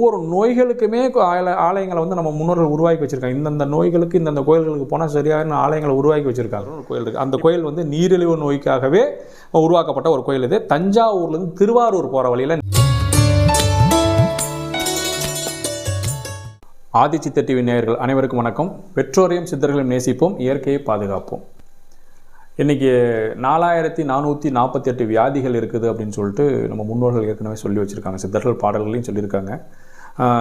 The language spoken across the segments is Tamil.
ஒவ்வொரு நோய்களுக்குமே ஆலயங்களை வந்து நம்ம முன்னோர்கள் உருவாக்கி வச்சிருக்காங்க. இந்தந்த நோய்களுக்கு இந்தந்த கோயில்களுக்கு போனால் சரியான ஆலயங்களை உருவாக்கி வச்சிருக்காங்க. ஒரு கோயில் இருக்குது அந்த கோயில் வந்து நீரிழிவு நோய்க்காகவே உருவாக்கப்பட்ட ஒரு கோயில் இது. தஞ்சாவூர்லேருந்து திருவாரூர் போகிற வழியில் ஆதிச்சித்த டிவி நேயர்கள் அனைவருக்கும் வணக்கம். பெற்றோரையும் சித்தர்களையும் நேசிப்போம். இயற்கையை பாதுகாப்போம். இன்றைக்கி நாலாயிரத்தி நானூற்றி நாற்பத்தி எட்டு வியாதிகள் இருக்குது அப்படின்னு சொல்லிட்டு நம்ம முன்னோர்கள் ஏற்கனவே சொல்லி வச்சுருக்காங்க. சித்தர்கள் பாடல்களையும் சொல்லியிருக்காங்க.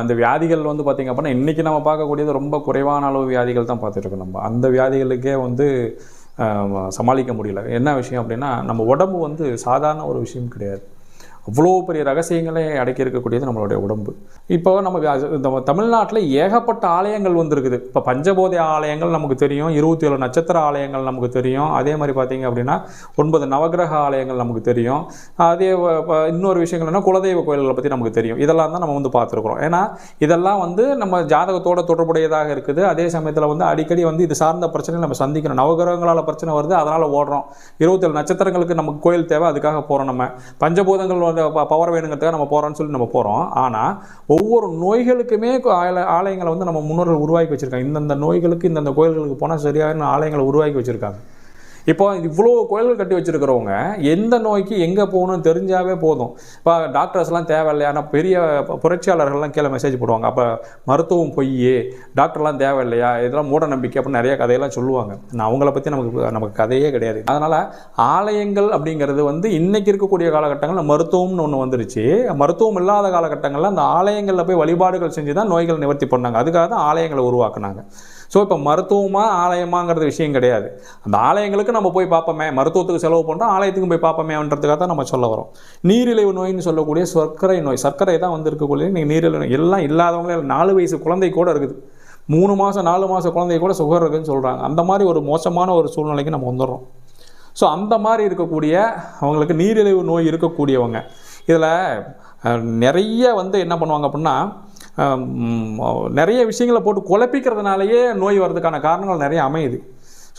இந்த வியாதிகள் வந்து பார்த்திங்க அப்படின்னா இன்றைக்கி நம்ம பார்க்கக்கூடியது ரொம்ப குறைவான அளவு வியாதிகள் தான் பார்த்துட்ருக்கோம் நம்ம. அந்த வியாதிகளுக்கே வந்து சமாளிக்க முடியல. என்ன விஷயம் அப்படின்னா நம்ம உடம்பு வந்து சாதாரண ஒரு விஷயம் கிடையாது. அவ்வளோ பெரிய ரகசியங்களை அடக்கி இருக்கக்கூடியது நம்மளுடைய உடம்பு. இப்போ நம்ம நம்ம தமிழ்நாட்டில் ஏகப்பட்ட ஆலயங்கள் வந்திருக்குது. இப்போ பஞ்சபோதை ஆலயங்கள் நமக்கு தெரியும் இருபத்தி ஏழு நட்சத்திர ஆலயங்கள் நமக்கு தெரியும். அதே மாதிரி பார்த்தீங்க அப்படின்னா ஒன்பது நவக்கிரக ஆலயங்கள் நமக்கு தெரியும். அதே இன்னொரு விஷயங்கள்னா குலதெய்வ கோயில்களை பற்றி நமக்கு தெரியும். இதெல்லாம் தான் நம்ம வந்து பார்த்துருக்குறோம் ஏன்னா இதெல்லாம் வந்து நம்ம ஜாதகத்தோட தொடர்புடையதாக இருக்குது. அதே சமயத்தில் வந்து அடிக்கடி வந்து இது சார்ந்த பிரச்சனை நம்ம சந்திக்கணும். நவகிரகங்களால் பிரச்சனை வருது அதனால் ஓடுறோம். இருபத்தேழு நட்சத்திரங்களுக்கு நமக்கு கோயில் தேவை அதுக்காக போகிறோம் நம்ம. பஞ்சபூதங்கள் அந்த ப- பவர் வேணுங்கிறதுக்காக நம்ம போகிறோம்னு சொல்லி நம்ம போகிறோம் ஆனால் ஒவ்வொரு நோய்களுக்குமே ஆலயங்களை வந்து நம்ம முன்னோர்கள் உருவாக்கி வச்சுருக்காங்க. இந்தந்த நோய்களுக்கு இந்தந்த கோயில்களுக்கு போனால் சரியான ஆலயங்களை உருவாக்கி வச்சுருக்காங்க. இப்போ இவ்வளோ கோயில்கள் கட்டி வச்சிருக்கிறவங்க எந்த நோய்க்கு எங்கே போகணும்னு தெரிஞ்சாவே போதும். இப்போ டாக்டர்ஸ்லாம் தேவையில்லையா? ஆனால் பெரிய புரட்சியாளர்கள்லாம் கீழே மெசேஜ் போடுவாங்க. அப்போ மருத்துவம் பொய் டாக்டர்லாம் தேவையில்லையா? இதெல்லாம் மூட நம்பிக்கை அப்படின்னு நிறைய கதையெல்லாம் சொல்லுவாங்க. நான் அவங்கள பற்றி நமக்கு நமக்கு கதையே கிடையாது. அதனால் ஆலயங்கள் அப்படிங்கிறது வந்து இன்றைக்கி இருக்கக்கூடிய காலகட்டங்களில் மருத்துவம்னு ஒன்று வந்துருச்சு. மருத்துவம் இல்லாத காலகட்டங்களில் அந்த ஆலயங்களில் போய் வழிபாடுகள் செஞ்சு தான் நோய்கள் நிவர்த்தி பண்ணாங்க. அதுக்காக தான் ஆலயங்களை உருவாக்குனாங்க. ஸோ இப்போ மருத்துவமா ஆலயமாங்கிறது விஷயம் கிடையாது. அந்த ஆலயங்களுக்கு நம்ம போய் பார்ப்போமே. மருத்துவத்துக்கு செலவு பண்ணுறோம் ஆலயத்துக்கும் போய் பார்ப்போமேன்றதுக்காக தான் நம்ம சொல்ல வரோம். நீரிழிவு நோயின்னு சொல்லக்கூடிய சர்க்கரை நோய் சர்க்கரை தான் வந்து இருக்கக்கூடிய நீங்கள் நீரிழிவு நோய் எல்லாம் இல்லாதவங்களே நாலு வயசு குழந்தை கூட இருக்குது. மூணு மாதம் நாலு மாதம் குழந்தை கூட சுகர் இருக்குதுன்னு சொல்கிறாங்க அந்த மாதிரி ஒரு மோசமான ஒரு சூழ்நிலைக்கு நம்ம வந்துடுறோம். ஸோ அந்த மாதிரி இருக்கக்கூடிய அவங்களுக்கு நீரிழிவு நோய் இருக்கக்கூடியவங்க இதில் நிறைய வந்து என்ன பண்ணுவாங்க அப்படின்னா நிறைய விஷயங்களை போட்டு குழப்பிக்கிறதுனாலேயே நோய் வர்றதுக்கான காரணங்கள் நிறைய அமையுது.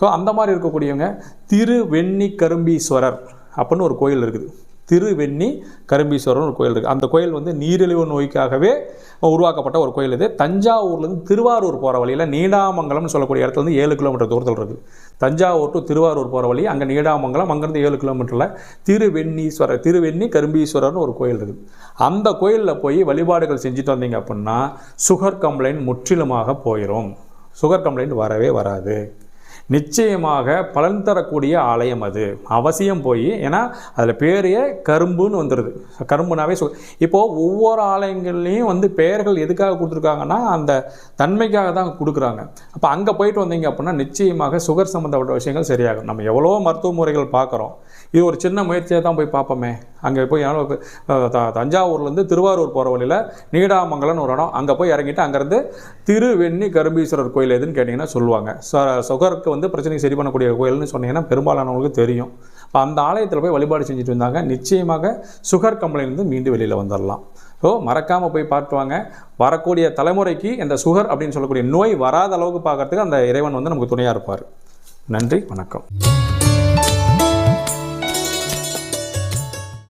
ஸோ அந்த மாதிரி இருக்கக்கூடியவங்க திருவெண்ணி கரும்பீஸ்வரர் அப்படின்னு ஒரு கோயில் இருக்குது. திருவெண்ணி கரும்பீஸ்வரர்னு ஒரு கோயில் இருக்குது. அந்த கோயில் வந்து நீரிழிவு நோய்க்காகவே உருவாக்கப்பட்ட ஒரு கோயில் இது. தஞ்சாவூர்லேருந்து திருவாரூர் போகிற வழியில் நீடாமங்கலம்னு சொல்லக்கூடிய இடத்துல வந்து ஏழு கிலோமீட்டர் தூரத்தில் இருக்குது. தஞ்சாவூர் டு திருவாரூர் போகிற வழி அங்கே நீடாமங்கலம் அங்கேருந்து ஏழு கிலோமீட்டரில் திருவெண்ணீஸ்வரர் திருவெண்ணி கரும்பீஸ்வரர்னு ஒரு கோயில் இருக்குது. அந்த கோயிலில் போய் வழிபாடுகள் செஞ்சுட்டு வந்தீங்க அப்படின்னா சுகர் கம்ப்ளைண்ட் முற்றிலுமாக போயிடும் சுகர் கம்ப்ளைண்ட் வரவே வராது. நிச்சயமாக பலன் தரக்கூடிய ஆலயம் அது. அவசியம் போய் ஏன்னா அதில் பேரையே கரும்புன்னு வந்துடுது கரும்புனாவே சொல் இப்போது ஒவ்வொரு ஆலயங்கள்லேயும் வந்து பெயர்கள் எதுக்காக கொடுத்துருக்காங்கன்னா அந்த தன்மைக்காக தான் கொடுக்குறாங்க. அப்போ அங்கே போயிட்டு வந்தீங்க அப்படின்னா நிச்சயமாக சுகர் சம்மந்தப்பட்ட விஷயங்கள் சரியாகும். நம்ம எவ்வளோ மருத்துவ முறைகள் பார்க்குறோம். இது ஒரு சின்ன முயற்சியாக தான் போய் பார்ப்போமே. அங்கே போய் த- தஞ்சாவூர்லேருந்து திருவாரூர் போகிற வழியில் நீடாமங்கலம்னு ஒரு இடம். அங்கே போய் இறங்கிட்டு அங்கேருந்து திருவெண்ணி கரும்பீஸ்வரர் கோயில் எதுன்னு கேட்டிங்கன்னா சொல்லுவாங்க. ச- சுகருக்கு வந்து பிரச்சனையை சரி பண்ணக்கூடிய கோயில்னு சொன்னீங்கன்னா பெரும்பாலானவங்களுக்கு தெரியும். இப்போ அந்த ஆலயத்தில் போய் வழிபாடு செஞ்சுட்டு வந்தாங்க. நிச்சயமாக சுகர் கம்பளையிலேருந்து மீண்டு வெளியில் வந்துடலாம் ஸோ மறக்காமல் போய் பார்த்துவாங்க வரக்கூடிய தலைமுறைக்கு இந்த சுகர் அப்படின்னு சொல்லக்கூடிய நோய் வராத அளவுக்கு பார்க்கறதுக்கு அந்த இறைவன் வந்து நமக்கு துணையாக இருப்பார். நன்றி வணக்கம்.